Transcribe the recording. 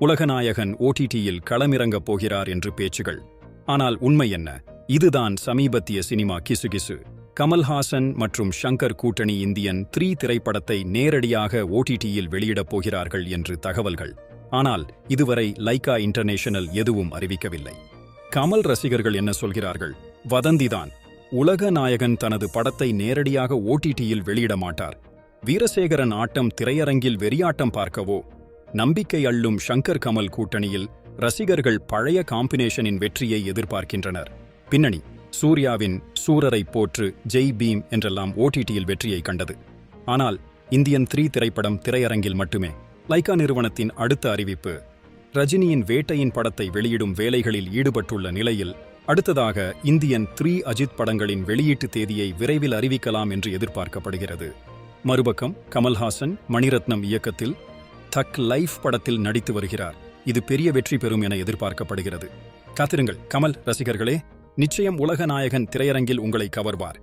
உலகநாயகன் ஓடிடியில் களமிறங்கப் போகிறார் என்று பேச்சுகள். ஆனால் உண்மை என்ன? இதுதான் சமீபத்திய சினிமா கிசுகிசு. கமல்ஹாசன் மற்றும் ஷங்கர் கூட்டணி இந்தியன் த்ரீ திரைப்படத்தை நேரடியாக ஓடிடியில் வெளியிடப் போகிறார்கள் என்று தகவல்கள். ஆனால் இதுவரை லைகா இன்டர்நேஷனல் எதுவும் அறிவிக்கவில்லை. கமல் ரசிகர்கள் என்ன சொல்கிறார்கள்? வதந்திதான் உலக நாயகன் தனது படத்தை நேரடியாக ஓடிடியில் வெளியிட மாட்டார். வீரசேகரன் ஆட்டம் திரையரங்கில் வெறியாட்டம் பார்க்கவோ? நம்பிக்கை அள்ளும் ஷங்கர் கமல் கூட்டணியில் ரசிகர்கள் பழைய காம்பினேஷனின் வெற்றியை எதிர்பார்க்கின்றனர். பின்னணி சூர்யாவின் சூரரை போற்று ஜெய் பீம் என்றெல்லாம் ஓடிடியில் வெற்றியை கண்டது. ஆனால் இந்தியன் த்ரீ திரைப்படம் திரையரங்கில் மட்டுமே. லைகா நிறுவனத்தின் அடுத்த அறிவிப்பு ரஜினியின் வேட்டையின் படத்தை வெளியிடும் வேலைகளில் ஈடுபட்டுள்ள நிலையில் அடுத்ததாக இந்தியன் த்ரீ அஜித் படங்களின் வெளியீட்டு தேதியை விரைவில் அறிவிக்கலாம் என்று எதிர்பார்க்கப்படுகிறது. மறுபக்கம் கமல்ஹாசன் மணிரத்னம் இயக்கத்தில் தக் லைஃப் படத்தில் நடித்து வருகிறார். இது பெரிய வெற்றி பெறும் என எதிர்பார்க்கப்படுகிறது. காத்திருங்கள். கமல் ரசிகர்களே நிச்சயம் உலக நாயகன் திரையரங்கில் உங்களை கவர்வார்.